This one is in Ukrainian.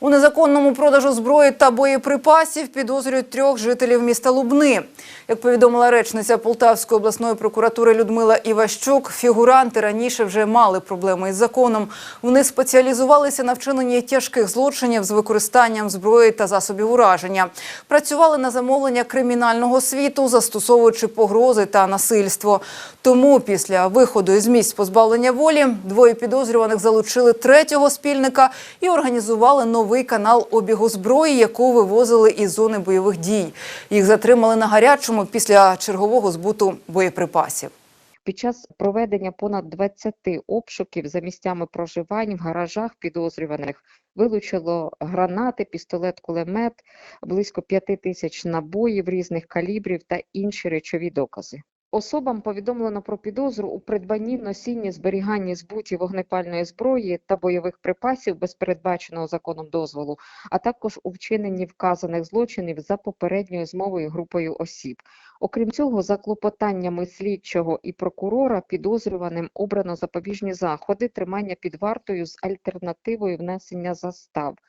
У незаконному продажу зброї та боєприпасів підозрюють трьох жителів міста Лубни. Як повідомила речниця Полтавської обласної прокуратури Людмила Іващук, фігуранти раніше вже мали проблеми із законом. Вони спеціалізувалися на вчиненні тяжких злочинів з використанням зброї та засобів ураження. Працювали на замовлення кримінального світу, застосовуючи погрози та насильство. Тому після виходу із місць позбавлення волі двоє підозрюваних залучили третього спільника і організували новий канал обігу зброї, яку вивозили із зони бойових дій. Їх затримали на гарячому після чергового збуту боєприпасів. Під час проведення понад 20 обшуків за місцями проживань в гаражах підозрюваних вилучило гранати, пістолет, кулемет, близько 5 тисяч набоїв різних калібрів та інші речові докази. Особам повідомлено про підозру у придбанні, носінні, зберіганні, збуті вогнепальної зброї та бойових припасів без передбаченого законом дозволу, а також у вчиненні вказаних злочинів за попередньою змовою групою осіб. Окрім цього, за клопотаннями слідчого і прокурора підозрюваним обрано запобіжні заходи тримання під вартою з альтернативою внесення застав.